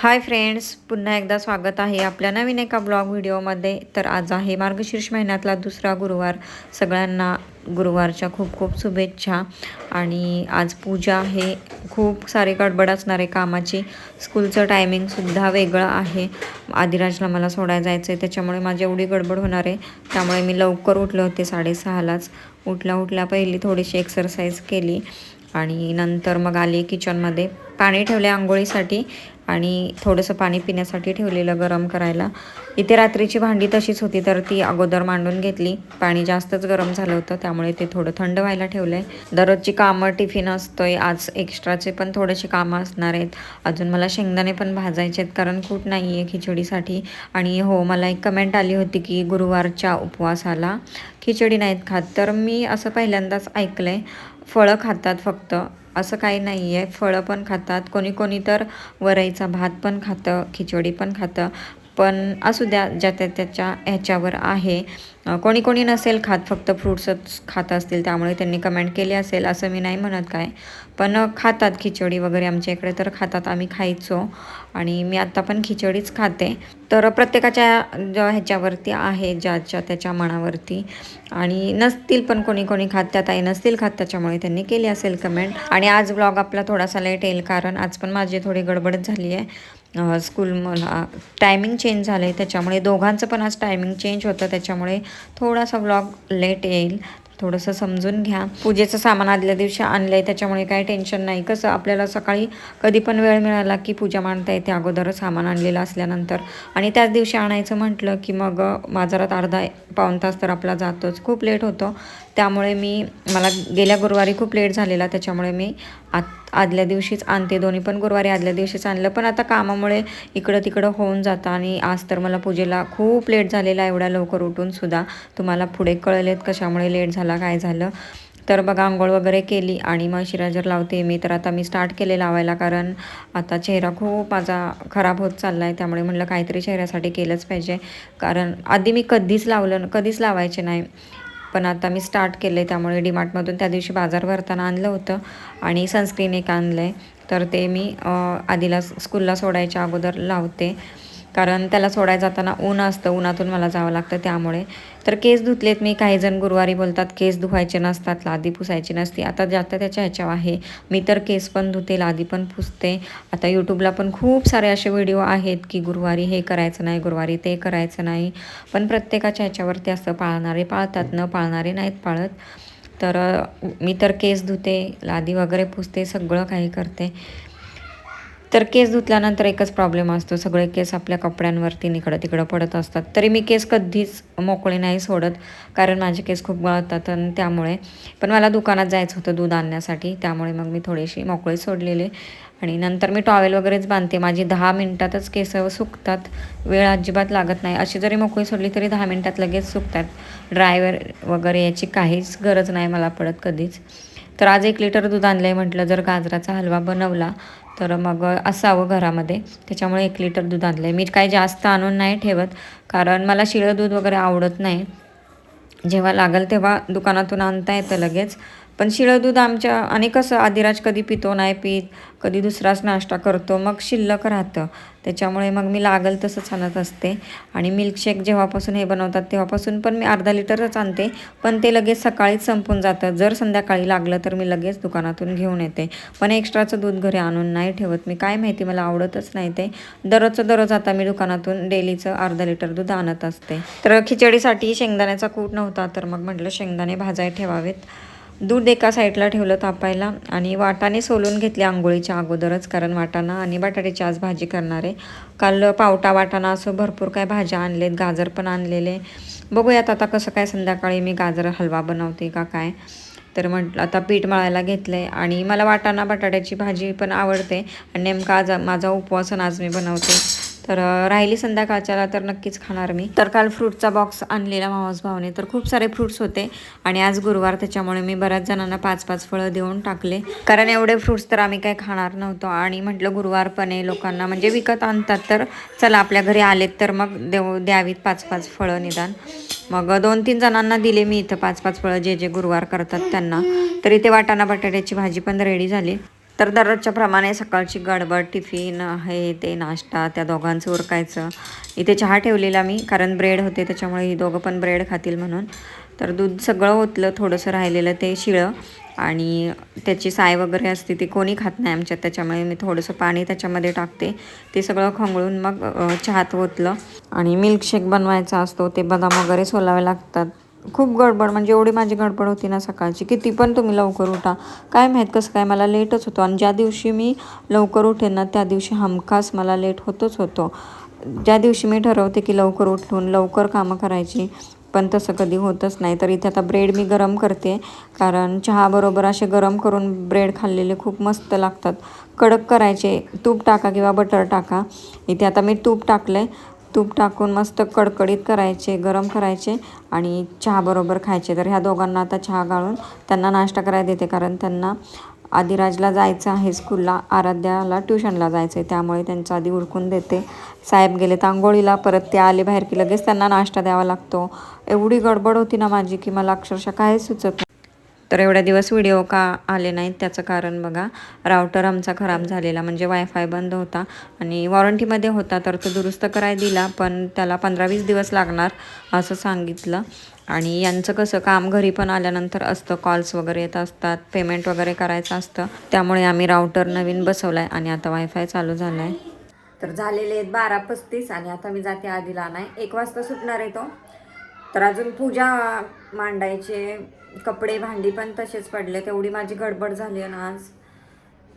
Hi friends पुन्हा एकदा स्वागत आहे आपल्या नवीन एका ब्लॉग व्हिडिओमध्ये. तर आज आहे मार्गशीर्ष महिन्यातला दुसरा गुरुवार. सगळ्यांना गुरुवारच्या खूप खूप शुभेच्छा. आणि आज पूजा आहे. खूप सारे गडबड असणार आहे कामाची. स्कूलचं टायमिंगसुद्धा वेगळं आहे. आदिराजला मला सोडायला जायचं आहे त्याच्यामुळे माझी एवढी गडबड होणार आहे. त्यामुळे मी लवकर उठले होते साडेसहालाच. उठल्या उठल्या पहिली थोडीशी एक्सरसाइज केली. आणि नंतर मग आली किचनमध्ये पाणी ठेवले आंघोळीसाठी. आणि थोडंसं पाणी पिण्यासाठी ठेवलेलं गरम करायला. इथे रात्रीची भांडी तशीच होती तर ती अगोदर मांडून घेतली. पाणी जास्तच गरम झालं होतं त्यामुळे ते थोडं थंड व्हायला ठेवलं आहे दररोजची कामं टिफिन असतोय आज एक्स्ट्राचे पण थोडेसे कामं असणार आहेत. अजून मला शेंगदाणे पण भाजायचे आहेत कारण कूट नाही आहे खिचडीसाठी. आणि हो मला एक कमेंट आली होती की गुरुवारच्या उपवासाला खिचडी नाहीत खात. तर मी असं पहिल्यांदाच ऐकलं आहे फळं खातात फक्त. असं काही नाही आहे फळं पण खातात. कोणी कोणी तर वरईचा भात पण खातं खिचडी पण खातं. पण असू द्या ज्या त्या त्याच्या ह्याच्यावर आहे. कोणी कोणी नसेल खात फक्त फ्रूट्सच खात असतील त्यामुळे त्यांनी कमेंट केली असेल असं मी नाही म्हणत काय. पण खातात खिचडी वगैरे आमच्या इकडे तर खातात आम्ही खायचो. आणि मी आत्ता पण खिचडीच खाते. तर प्रत्येकाच्या ज्या ह्याच्यावरती आहे ज्याच्या त्याच्या मनावरती. आणि नसतील पण कोणी कोणी खात त्यात आई नसतील खात त्याच्यामुळे त्यांनी केली असेल कमेंट आणि आज ब्लॉग आपला थोडासा लेट येईल कारण आज पण माझी थोडी गडबड झाली आहे. स्कूल मला टायमिंग चेंज झालं आहे त्याच्यामुळे दोघांचं पण आज टायमिंग चेंज होतं. त्याच्यामुळे थोडासा ब्लॉग लेट येईल. थोडंसं समजून घ्या. पूजेचं सामान आदल्या दिवशी आणलं आहे त्याच्यामुळे काही टेन्शन नाही. कसं आपल्याला सकाळी कधी पण वेळ मिळाला की पूजा मांडता येते. अगोदर सामान आणलेलं असल्यानंतर. आणि त्याच दिवशी आणायचं म्हटलं की मग बाजारात अर्धा पाऊन तास तर आपला जातोच. खूप लेट होतो. त्यामुळे मी मला गेल्या गुरुवारी खूप लेट झालेला. त्याच्यामुळे मी आत आदल्या दिवशीच आणते. दोन्ही पण गुरुवारी आदल्या दिवशीच आणलं. पण आता कामामुळे इकडं तिकडं होऊन जातं आणि आज तर मला पूजेला खूप लेट झालेला एवढ्या लवकर उठून सुद्धा तुम्हाला पुढे कळलेत कशामुळे लेट झाला काय झालं. तर बघा आंघोळ वगैरे केली आणि मग शिराजर लावते मी. तर आता मी स्टार्ट केले लावायला कारण आता चेहरा खूप माझा खराब होत चालला आहे त्यामुळे म्हटलं काहीतरी चेहऱ्यासाठी केलंच पाहिजे. कारण आधी मी कधीच लावलं कधीच लावायचे नाही. पण आता मी स्टार्ट केलं आहे त्यामुळे डीमार्टमधून त्या दिवशी बाजार भरताना आणलं होतं आणि सनस्क्रीन एक आणलं आहे तर ते मी आधीला स्कूलला सोडायच्या अगोदर लावते. कारण त्याला सोडायला जाताना ऊन असतं उन्हातून मला जावं लागतं त्यामुळे. तर केस धुतलेत मी. काही जण गुरुवारी बोलतात केस धुवायचे नसतात लादी पुसायची नसती. आता जास्त त्याच्या ह्याच्यावर आहे. मी तर केस पण धुते लादी पण पुसते. आता यूट्यूबला पण खूप सारे असे व्हिडिओ आहेत की गुरुवारी हे करायचं नाही गुरुवारी ते करायचं नाही. पण प्रत्येकाच्या ह्याच्यावरती असं पाळणारे पाळतात न पाळणारे नाहीत पाळत. तर मी तर केस धुते लादी वगैरे पुसते सगळं काही करते. तर केस धुतल्यानंतर एकच प्रॉब्लेम असतो. सगळे केस आपल्या कपड्यांवरती इकडं तिकडं पडत असतात. तरी मी केस कधीच मोकळे नाही सोडत कारण माझे केस खूप गळतात आणि त्यामुळे. पण मला दुकानात जायचं होतं दूध आणण्यासाठी त्यामुळे मग मी थोडीशी मोकळी सोडलेले. आणि नंतर मी टॉवेल वगैरेच बांधते. माझी दहा मिनटातच केस सुकतात. वेळ अजिबात लागत नाही. अशी जरी मोकळी सोडली तरी दहा मिनटात लगेच सुकतात. ड्रायवर वगैरे याची काहीच गरज नाही मला पडत कधीच. तर आज एक लिटर दूध आणलं आहे म्हटलं जर गाजराचा हलवा बनवला तर मग असावं घरामध्ये. त्याच्यामुळे एक लिटर दूध आणलं आहे मी काही जास्त आणून नाही ठेवत कारण मला शिळं दूध वगैरे आवडत नाही. जेव्हा लागेल तेव्हा दुकानातून आणता येतं लगेच. पण शिळं दूध आमच्या आणि कसं आदिराज कधी पितो नाही पित कधी दुसराच नाश्ता करतो मग शिल्लक राहतं. त्याच्यामुळे मग मी लागल तसंच आणत असते. आणि मिल्कशेक जेव्हापासून हे बनवतात तेव्हापासून पण मी अर्धा लिटरच आणते. पण ते लगेच सकाळीच संपून जातं. जर संध्याकाळी लागलं तर मी लगेच दुकानातून घेऊन येते. पण एक्स्ट्राचं दूध घरी आणून नाही ठेवत मी. काय माहिती मला आवडतच नाही ते. दररोजचं दररोज आता मी दुकानातून डेलीचं अर्धा लिटर दूध आणत असते. तर खिचडीसाठी शेंगदाण्याचा कूट नव्हता तर मग म्हटलं शेंगदाणे भाजाय ठेवावेत. दूध एका साईडला ठेवलं तापायला आणि वाटाणे सोलून घेतले आंघोळीच्या अगोदरच कारण वाटाणा आणि बटाट्याची आज भाजी करणार आहे. काल पावटा वाटाणा असं भरपूर काय भाज्या आणलेत गाजर पण आणलेले. बघूयात आता कसं काय संध्याकाळी मी गाजर हलवा बनवते का काय. तर म्हटलं आता पीठ मळायला घेतलं आहे आणि मला वाटाणा बटाट्याची भाजी पण आवडते. आणि नेमका आज माझा उपवासन आज मी बनवते. तर राहिली संध्याकाळच्याला तर नक्कीच खाणार मी. तर काल फ्रूटचा बॉक्स आणलेला मावस भावने तर खूप सारे फ्रूट्स होते आणि आज गुरुवार त्याच्यामुळे मी बऱ्याच जणांना पाच पाच फळं देऊन टाकले. कारण एवढे फ्रूट्स तर आम्ही काही खाणार नव्हतो आणि म्हटलं गुरुवार पण आहे लोकांना म्हणजे विकत आणतात तर चला आपल्या घरी आलेत तर मग देऊ द्यावीत पाच पाच फळं निदान. मग दोन तीन जणांना दिले मी इथं पाच पाच फळं जे जे गुरुवार करतात त्यांना. तर इथे वाटाणा बटाट्याची भाजी पण रेडी झाली. तर दररोजच्या प्रमाणे सकाळची गडबड टिफिन हे ते नाश्ता त्या दोघांचं उरकायचं. इथे चहा ठेवलेला मी कारण ब्रेड होते त्याच्यामुळे ही दोघं पण ब्रेड खातील म्हणून. तर दूध सगळं ओतलं थोडंसं राहिलेलं ते शिळं. आणि त्याची साय वगैरे असते ती कोणी खात नाही आमच्यात त्याच्यामुळे मी थोडंसं पाणी त्याच्यामध्ये टाकते. ते सगळं खंगळून मग चहात ओतलं. आणि मिल्कशेक बनवायचा असतो ते बदाम वगैरे सोलावे लागतात. खूप गडबड म्हणजे एवढी माझी गडबड होती ना सकाळची किती पण तुम्ही लवकर उठा. काय माहीत कसं काय मला लेटच होतो. आणि ज्या दिवशी मी लवकर उठेन ना त्या दिवशी हमखास मला लेट होतोच होतो. ज्या दिवशी मी ठरवते की लवकर उठून लवकर कामं करायची पण तसं कधी होतच नाही. तर इथे आता ब्रेड मी गरम करते कारण चहाबरोबर असे गरम करून ब्रेड खाल्लेले खूप मस्त लागतात. कडक करायचे तूप टाका किंवा बटर टाका. इथे आता मी तूप टाकलं आहे तूप टाकून मस्त कडकडीत करायचे गरम करायचे आणि चहाबरोबर खायचे. तर ह्या दोघांना आता चहा गाळून त्यांना नाश्ता करायला देते. कारण त्यांना आदिराजला जायचं आहे स्कूलला आराध्याला ट्युशनला जायचं आहे त्यामुळे त्यांचं आधी उरकून देते. साहेब गेले तर आंघोळीला परत ते आले बाहेर की लगेच त्यांना नाश्ता द्यावा लागतो. एवढी गडबड होती ना माझी की मला अक्षरशः काहीच सुचत नाही तर एवढ्या दिवस व्हिडिओ का आले नाहीत त्याचं कारण बघा. राऊटर आमचा खराब झालेला म्हणजे वायफाय बंद होता. आणि वॉरंटीमध्ये होता तर तो दुरुस्त कराय दिला पण त्याला पंधरा वीस दिवस लागणार असं सांगितलं. आणि यांचं कसं काम घरी पण आल्यानंतर असतं कॉल्स वगैरे येत असतात पेमेंट वगैरे करायचं असतं. त्यामुळे आम्ही राऊटर नवीन बसवला आहे आणि आता वायफाय चालू झाला आहे तर झालेले आहेत बारा पस्तीस आणि आता मी जाते आधीला नाही. एक वाजता सुटणार आहे तो. तर अजून पूजा मांडायचे कपडे भांडी पण तसेच पडले तेवढी माझी गडबड झाली आहे ना आज.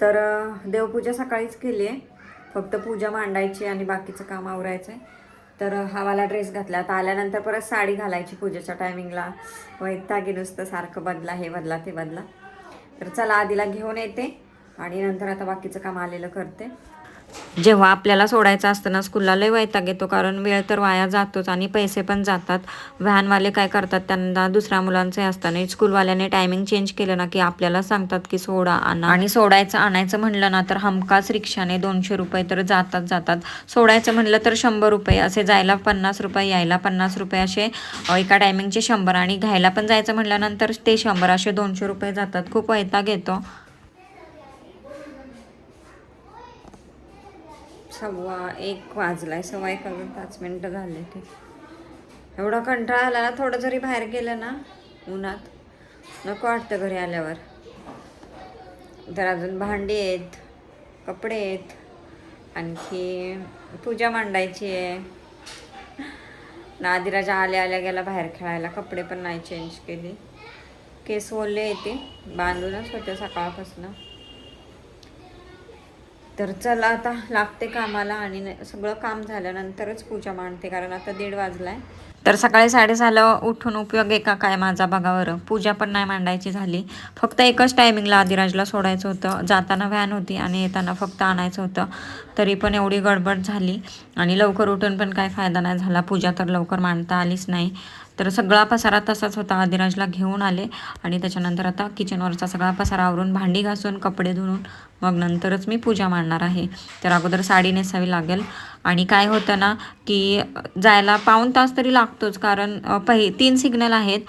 तर देवपूजा सकाळीच केली आहे. फक्त पूजा मांडायची आणि बाकीचं काम आवरायचं आहे तर हवाला हा ड्रेस घातला. आता आल्यानंतर परत साडी घालायची पूजेच्या टायमिंगला वैतागी नुसतं सारखं बदला हे बदला ते बदला. तर चला आधीला घेऊन येते आणि नंतर आता बाकीचं काम आलेलं करते. जेव्हा आपल्याला सोडायचं असतं ना स्कूलला लय वैताग येतो कारण वेळ तर वाया जातोच आणि पैसे पण जातात. व्हॅनवाले काय करतात त्यांना दुसऱ्या मुलांचे असताना स्कूलवाल्याने टायमिंग चेंज केलं ना की आपल्याला सांगतात की सोडा आणा. आणि सोडायचं आणायचं म्हणलं ना तर हमखास रिक्षाने दोनशे रुपये तर जातात जातात. सोडायचं म्हणलं तर शंभर रुपये असे जायला पन्नास रुपये यायला पन्नास रुपये असे एका टायमिंगचे शंभर. आणि घ्यायला पण जायचं म्हटल्यानंतर ते शंभर असे दोनशे रुपये जातात. खूप वैताग येतो. सव्वा एक वाजलाय सव्वा एक वाजून पाच मिनटं झाले ते. एवढा कंटाळा आला ना थोडं जरी बाहेर गेलं ना उन्हात नको वाटतं घरी आल्यावर. तर अजून भांडी आहेत कपडे आहेत आणखी पूजा मांडायची आहे. नादिराजा आल्या आल्या गेला बाहेर खेळायला कपडे पण नाही चेंज केले. केस ओले येते बांधूनच होते सकाळपासून. तर चला आता लागते कामाला आणि न- सगळं काम झाल्यानंतरच पूजा मांडते कारण आता दीड वाजलाय. तर सकाळी साडेसहाला उठून उपयोग एका काय माझा बघावर पूजा पण नाही मांडायची झाली. फक्त एकच टायमिंगला आदिराजला सोडायचं होतं. जाताना व्हॅन होती आणि येताना फक्त आणायचं होतं. तरी पण एवढी गडबड झाली. आणि लवकर उठून पण काय फायदा नाही झाला. पूजा तर लवकर मांडता आलीच नाही. तर सगळा पसारा तसाच होता. आदिराजला घेऊन आले आणि त्याच्यानंतर आता किचनवरचा सगळा पसारा आवरून भांडी घासून कपडे धुवून मग नंतरच मी पूजा मांडणार आहे. तर अगोदर साडी नेसावी लागेल. आणि काय होतं ना की जायला पाऊण तास तरी लागतोच कारण पहि तीन सिग्नल आहेत.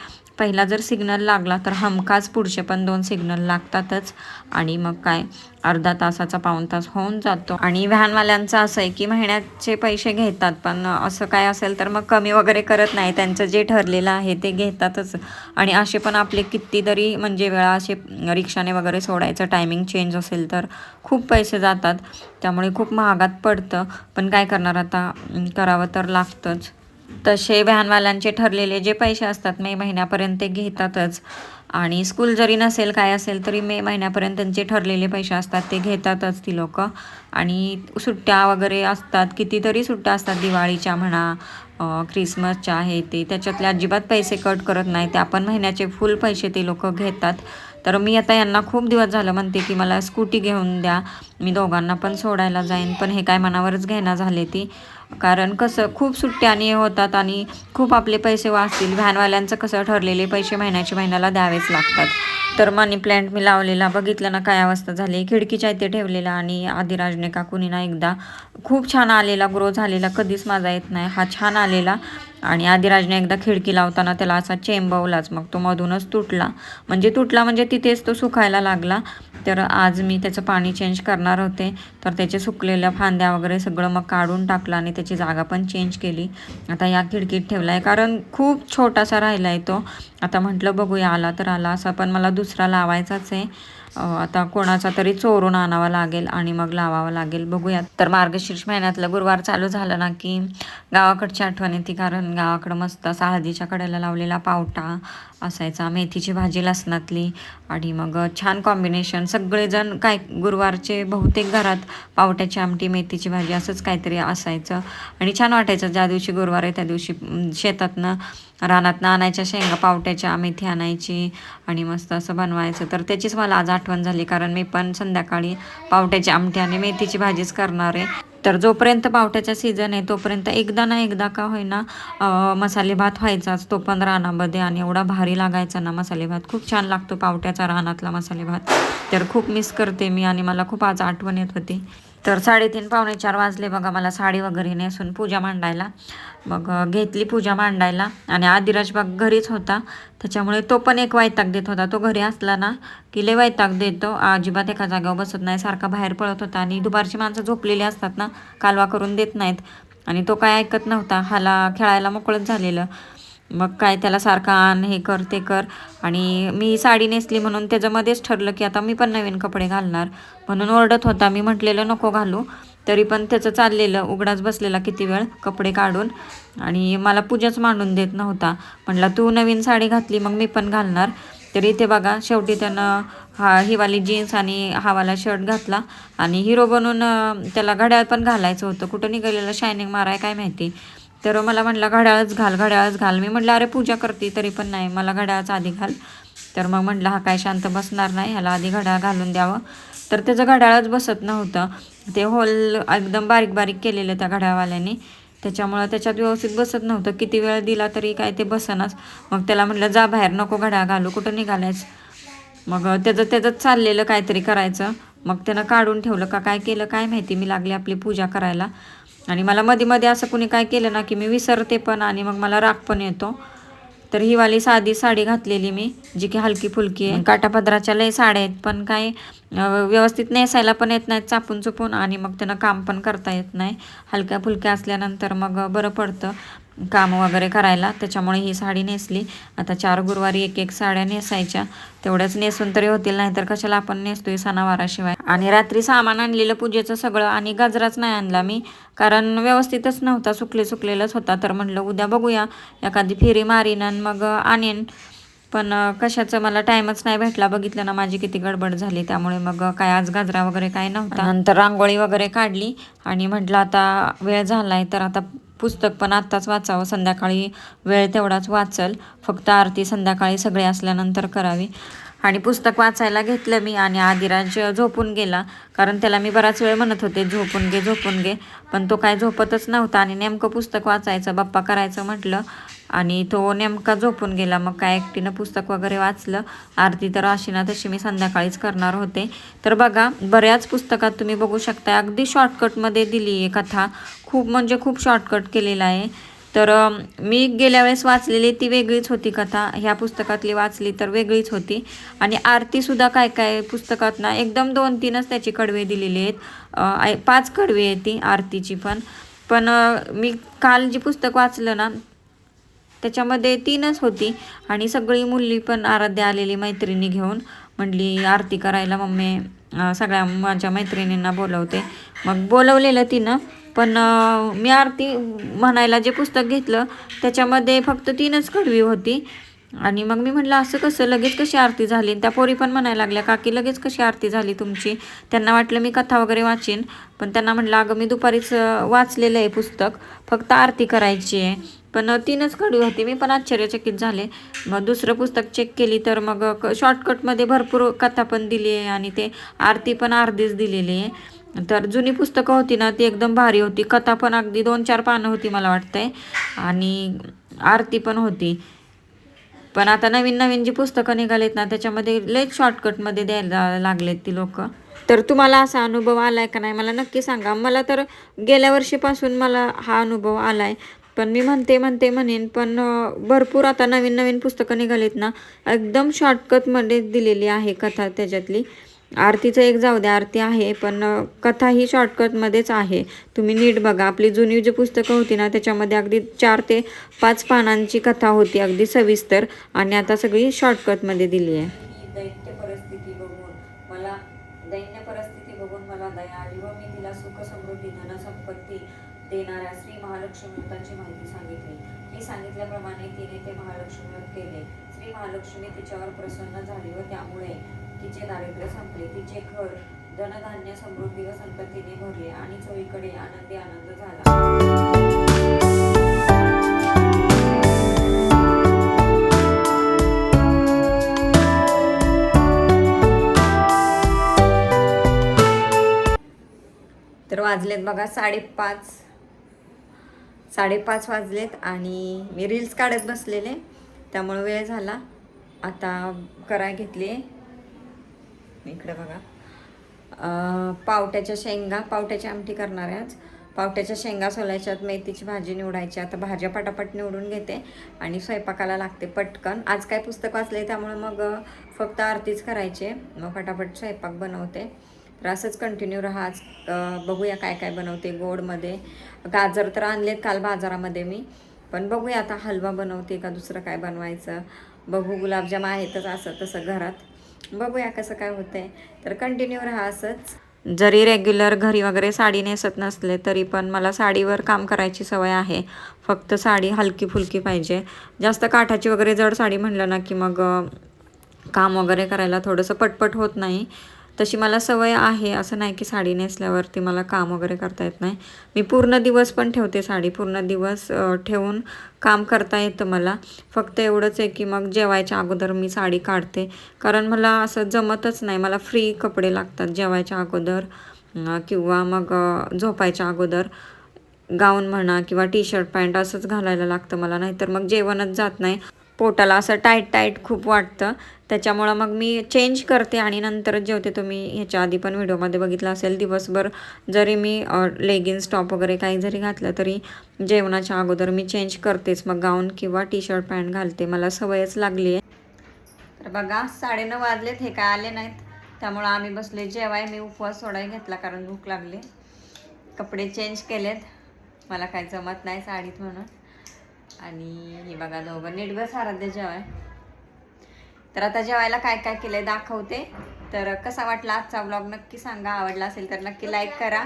पहिला जर सिग्नल लागला तर हमखास पुढचे पण दोन सिग्नल लागतातच. आणि मग काय? अर्धा तासाचा पाऊण तास होऊन जातो. आणि व्हॅनवाल्यांचं असं आहे की महिन्याचे पैसे घेतात पण असं काय असेल तर मग कमी वगैरे करत नाही. त्यांचं जे ठरलेलं आहे ते घेतातच. आणि असे पण आपले कितीतरी म्हणजे वेळा असे रिक्षाने वगैरे सोडायचं टायमिंग चेंज असेल तर खूप पैसे जातात. त्यामुळे खूप महागात पडतं. पण काय करणार आता? करावं तर लागतंच. तसे व्हॅनवाल्यांचे ठरलेले जे पैसे असतात मे महिन्यापर्यंत ते घेतातच. आणि स्कूल जरी नसेल काय असेल तरी मे महिन्यापर्यंत त्यांचे ठरलेले पैसे असतात ते घेतातच ती लोक. आणि सुट्ट्या वगैरे असतात कितीतरी सुट्ट्या असतात दिवाळीच्या म्हणा क्रिसमसच्या आहे ते त्याच्यातले अजिबात पैसे कट करत नाही. ते आपण महिन्याचे फुल पैसे ते लोक घेतात. तर मी आता यांना खूप दिवस झालं म्हणते की मला स्कूटी घेऊन द्या. मी दोघांना पण सोडायला जाईन पण हे काय मनावरच घेणं झाले ती. कारण कसं खूप सुट्ट्याने होतात आणि खूप आपले पैसे वाचतील. व्हॅनवाल्यांचं कसं ठरलेले पैसे महिन्याच्या महिन्याला द्यावेच लागतात. तर मनी प्लॅन्ट मी लावलेला बघितलं ना काय अवस्था झाली. खिडकीच्या इथे ठेवलेला आणि आदिराजने का कुणी ना एकदा खूप छान आलेला ग्रो झालेला. कधीच माझा येत नाही. हा छान आलेला. आणि आदिराजने एकदा खिडकी लावताना त्याला असा चेंबवलाच मग तो मधूनच तुटला. म्हणजे तुटला म्हणजे तिथेच तो सुकायला लागला. तर आज मी त्याचं पाणी चेंज करणार होते. तर त्याचे सुकलेल्या फांद्या वगैरे सगळं मग काढून टाकलं आणि त्याची जागा पण चेंज केली. आता या खिडकीत ठेवला आहे कारण खूप छोटासा राहिला आहे तो. आता म्हटलं बघूया आला तर आला. असा पण मला दुसरा लावायचाच आहे. आता कोणाचा तरी चोरून आणावा लागेल आणि मग लावावा लागेल. बघूयात. तर मार्गशीर्ष महिन्यातलं गुरुवार चालू झालं ना की गावाकडची आठवण येते. कारण गावाकडं मस्त असा हळदीच्या कडेला लावलेला पावटा असायचा. मेथीची भाजी लसणातली आणि मग छान कॉम्बिनेशन सगळेजण काय गुरुवारचे बहुतेक घरात पावट्याची आमटी मेथीची भाजी असंच काहीतरी असायचं. आणि छान वाटायचं. ज्या दिवशी गुरुवार आहे त्या दिवशी शेतातनं रानातनं आणायच्या शेंगा पावट्याच्या मेथी आणायची आणि मस्त असं बनवायचं. तर त्याचीच मला आज आठवण झाली. कारण मी पण संध्याकाळी पावट्याची आमटी आणि मेथीची भाजीच करणार आहे. तर जोपर्यंत पावट्याचा सीझन आहे तोपर्यंत एकदा ना एकदा का होईना मसाले भात व्हायचाच. तो पण रानामध्ये आणि एवढा भारी लागायचा ना मसाले भात. खूप छान लागतो पावट्याचा रानातला मसाले भात. तर खूप मिस करते मी आणि मला खूप आज आठवण येत होती. तर साडेतीन पावणे चार वाजले बघा मला साडी वगैरे नेसून पूजा मांडायला. मग घेतली पूजा मांडायला आणि आदिराज बाग घरीच होता. त्याच्यामुळे तो पण एक वैताग देत होता. तो घरी असला ना की लय वैताग देतो. अजिबात एका जागेवर बसत नाही सारखा बाहेर पळत होता आणि दुपारची माणसं झोपलेली असतात ना कालवा करून देत नाहीत. आणि तो काय ऐकत नव्हता. हाला खेळायला मोकळंच झालेलं. मग काय त्याला सारखा आण हे कर ते कर. आणि मी साडी नेसली म्हणून त्याच्यामध्येच ठरलं की आता मी पण नवीन कपडे घालणार. म्हणून ओरडत होता. मी म्हटलेलं नको घालू. तरी पण त्याचं चाललेलं. उघडाच बसलेला किती वेळ कपडे काढून. आणि मला पूजाच मांडून देत नव्हता. म्हटलं तू नवीन साडी घातली मग मी पण घालणार. तर इथे बघा शेवटी त्यानं हा हिवाली जीन्स आणि हावाला शर्ट घातला. आणि हिरो बनून त्याला घड्याळ पण घालायचं होतं. कुठं निघालेलं? शायनिंग माराय काय माहिती? तर मला म्हटलं घड्याळच घाल घड्याळच घाल. मी म्हटलं अरे पूजा करते तरी पण नाही. मला घड्याळच आधी घाल. तर मग म्हटलं हा काय शांत बसणार नाही. ह्याला आधी घड्याळ घालून द्यावं. तर त्याचं घड्याळच बसत नव्हतं. ते होल एकदम बारीक बारीक केलेलं त्या घड्याळवाल्याने. त्याच्यामुळं त्याच्यात व्यवस्थित बसत नव्हतं. किती वेळ दिला तरी काय ते बसनाच. मग त्याला म्हटलं जा बाहेर नको घड्याळ घालू. कुठं निघालायच मग त्याचं त्याचंच चाललेलं काहीतरी करायचं. मग त्यानं काढून ठेवलं. का काय केलं काय माहिती. मी लागली आपली पूजा करायला. आणि मला मध्ये मध्ये असं कुणी काय केलं ना की मी विसरते पण आणि मग मला राग पण येतो. तर ही वाली साधी साडी घातलेली मी जी की हलकी फुलकी आहे. काटापदराच्या लय साड्या आहेत पण काय व्यवस्थित नेसायला पण येत नाहीत चापून चुपून आणि मग त्यांना काम पण करता येत नाही. हलक्या फुलक्या असल्यानंतर मग बरं पडतं. काम वगैरे करायला त्याच्यामुळे ही साडी नेसली. आता चार गुरुवारी एक एक साड्या नेसायच्या. तेवढ्याच नेसून तरी होतील नाही तर कशाला आपण नेसतोय सणावाराशिवाय. आणि रात्री सामान आणलेलं पूजेचं सगळं आणि गजराच नाही आणला मी. कारण व्यवस्थितच नव्हता सुकले सुकलेलाच होता. तर म्हटलं उद्या बघूया. एखादी फेरी मारीन आणि मग आणेन. पण कशाचं मला टाईमच नाही भेटला. बघितलं ना माझी किती गडबड झाली. त्यामुळे मग काय आज गाजरा वगैरे काय नव्हता. नंतर रांगोळी वगैरे काढली. आणि म्हटलं आता वेळ झालाय तर आता पुस्तक पण आत्ताच वाचावं. संध्याकाळी वेळ तेवढाच वाचल. फक्त आरती संध्याकाळी सगळे असल्यानंतर करावी. आणि पुस्तक वाचायला घेतलं मी आणि आदिराज झोपून गेला. कारण त्याला मी बराच वेळ म्हणत होते झोपून घे झोपून घे. पण तो काय झोपतच नव्हता आणि नेमकं पुस्तक वाचायचं बाप्पा करायचं म्हटलं आणि तो नेमका झोपून गेला. मग काय एकटीनं पुस्तक वगैरे वाचलं. आरती तर अशी ना तशी मी संध्याकाळीच करणार होते. तर बघा बऱ्याच पुस्तकात तुम्ही बघू शकता अगदी शॉर्टकटमध्ये दिली आहे कथा. खूप म्हणजे खूप शॉर्टकट केलेला आहे. तर मी गेल्या वेळेस वाचलेली ती वेगळीच होती कथा. ह्या पुस्तकातली वाचली तर वेगळीच होती. आणि आरतीसुद्धा काय काय पुस्तकात ना एकदम दोन तीनच त्याची कडवे दिलेली आहेत. पाच कडवे आहे ती आरतीची पण. पण मी काल जी पुस्तक वाचलं ना त्याच्यामध्ये तीनच होती. आणि सगळी मुली पण आराध्या आलेली मैत्रिणी घेऊन म्हटली आरती करायला मम्मी सगळ्या माझ्या मैत्रिणींना बोलवते. मग बोलवलेलं तिनं. पण मी आरती म्हणायला जे पुस्तक घेतलं त्याच्यामध्ये फक्त तीनच कडवी होती. आणि मग मी म्हटलं असं कसं? लगेच कशी आरती झाली? त्या पोरी पण म्हणायला लागल्या काकी लगेच कशी आरती झाली तुमची? त्यांना वाटलं मी कथा वगैरे वाचेन पण त्यांना म्हटलं अगं मी दुपारीच वाचलेलं आहे पुस्तक. फक्त आरती करायची आहे. पण तीनच कडवी होती. मी पण आश्चर्यचकित झाले. मग दुसरं पुस्तक चेक केली तर मग क- शॉर्टकटमध्ये भरपूर कथा पण दिली आहे आणि ते आरती पण अर्धीच दिलेली आहे. तर जुनी पुस्तकं होती ना ती एकदम भारी होती. कथा पण अगदी दोन चार पानं होती मला वाटतंय. आणि आरती पण होती. पण आता नवीन नवीन जी पुस्तकं निघालीत ना त्याच्यामध्ये लय शॉर्टकटमध्ये द्यायला लागलेत ती लोक. तर तुम्हाला असा अनुभव आलाय का नाही? मला नक्की सांगा. मला तर गेल्या वर्षीपासून मला हा अनुभव आलाय. पण मी म्हणते म्हणते म्हणेन पण भरपूर आता नवीन नवीन पुस्तकं निघालीत ना एकदम शॉर्टकटमध्ये दिलेली आहे कथा त्याच्यातली. आरतीचं एक जाऊ द्या आरती आहे पण कथा ही शॉर्टकटमध्येच आहे. तुम्ही नीट बघा आपली जुनी जी पुस्तकं होती ना त्याच्यामध्ये अगदी चार ते पाच पानांची कथा होती अगदी सविस्तर आणि आता सगळी शॉर्टकटमध्ये दिली आहे. दैत्य परिस्थिती बघून मला दैन्य परिस्थिती बघून मला दया आली व मी तिला सुख समृद्धी धन संपत्ती देणाऱ्या श्री महालक्ष्मी व्रताची माहिती सांगितली. मी सांगितल्याप्रमाणे तिने ते महालक्ष्मी व्रत केले. श्री महालक्ष्मी तिच्यावर प्रसन्न झाली व त्यामुळे तिचे दारिद्र्य संपले तिचे घर धनधान्य समृद्धी व संपत्तीने भरले आणि चोहीकडे आनंदी आनंद झाला. तर वाजलेत बघा साडेपाच साडेपाच वाजलेत आणि मी रील्स काढत बसलेले त्यामुळे वेळ झाला. आता कराय घेतली इकडे बघा. पावट्याच्या शेंगा पावट्याची आमटी करणार आहे आज. पावट्याच्या शेंगा सोलायच्यात मेथीची भाजी निवडायची. आता भाज्या पटापट निवडून घेते आणि स्वयंपाकाला लागते पटकन. आज काय पुस्तक वाचले त्यामुळे मग फक्त आरतीच करायचे. मग पटापट स्वयंपाक बनवते. तर असंच कंटिन्यू राहा आज. बघूया काय काय बनवते गोडमध्ये. गाजर तर आणलेत काल बाजारामध्ये मी. पण बघूया आता हलवा बनवते का दुसरं काय बनवायचं. बघू गुलाबजाम आहेतच असं तसं घरात. बघूया कसं काय होतंय. तर कंटिन्यू राहा असंच. जरी रेग्युलर घरी वगैरे साडी नेसत नसले तरी पण मला साडीवर काम करायची सवय आहे. फक्त साडी हलकी फुलकी पाहिजे. जास्त काठाची वगैरे जड साडी म्हणलं ना की मग काम वगैरे करायला थोडंसं पटपट होत नाही. तशी मला सवय आहे. असं नाही की साडी नेसल्यावरती मला काम वगैरे करता येत नाही. मी पूर्ण दिवस पण ठेवते साडी. पूर्ण दिवस ठेवून काम करता येतं मला. फक्त एवढंच आहे की मग जेवायच्या अगोदर मी साडी काढते. कारण मला असं जमतच नाही. मला फ्री कपडे लागतात जेवायच्या अगोदर किंवा मग झोपायच्या अगोदर. गाऊन म्हणा किंवा टी शर्ट पॅन्ट असंच घालायला लागतं मला. नाहीतर मग जेवणच जात नाही. पोटाला असं टाईट टाईट खूप वाटतं. त्याच्यामुळं मग मी चेंज करते आणि नंतरच जेवते तुम्ही ह्याच्या आधी पण व्हिडिओमध्ये बघितलं असेल. दिवसभर जरी मी लेगिन्स टॉप वगैरे काही जरी घातलं तरी जेवणाच्या अगोदर मी चेंज करतेच. मग गाऊन किंवा टी शर्ट पॅन्ट घालते. मला सवयच लागली आहे तर बघा साडेनऊ वाजलेत. हे काय आले नाहीत. त्यामुळं आम्ही बसले जेवाय मी उपवास सोडाय घेतला कारण भूक लागली. कपडे चेंज केलेत. मला काही जमत नाही साडीत म्हणून. आणि हे बघा दोघं नीट बस आराध्य जेवाय. तर आता जेवायला काय काय केलंय दाखवते. तर कसा वाटला आजचा ब्लॉग नक्की सांगा. आवडला असेल तर नक्की लाईक करा.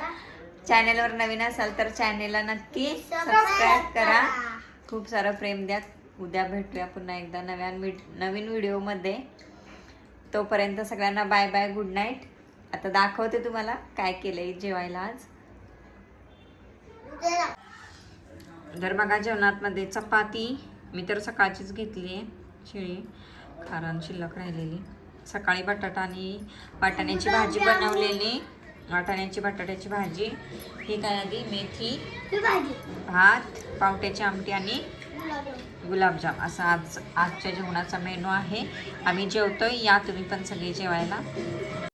चॅनेलवर नवीन असाल तर चॅनेलला नक्की सबस्क्राईब करा. खूप सारं प्रेम द्या. उद्या भेटूया पुन्हा एकदा नव्या नवीन व्हिडिओमध्ये तोपर्यंत सगळ्यांना बाय बाय गुड नाईट आता दाखवते तुम्हाला काय केलंय जेवायला आज. तर बघा जेवणात चपाती. मी तर सकाळचीच घेतली आहे शिळी. कारण शिल्लक राहिलेली. सकाळी बटाटा आणि वाटाण्याची भाजी बनवलेली. वाटाण्याची बटाट्याची भाजी. ही काय आधी मेथी भात पावट्याची आमटी आणि गुलाबजाम. असा आज आजच्या जेवणाचा मेनू आहे. आम्ही जेवतोय. या तुम्ही पण सगळे जेवायला.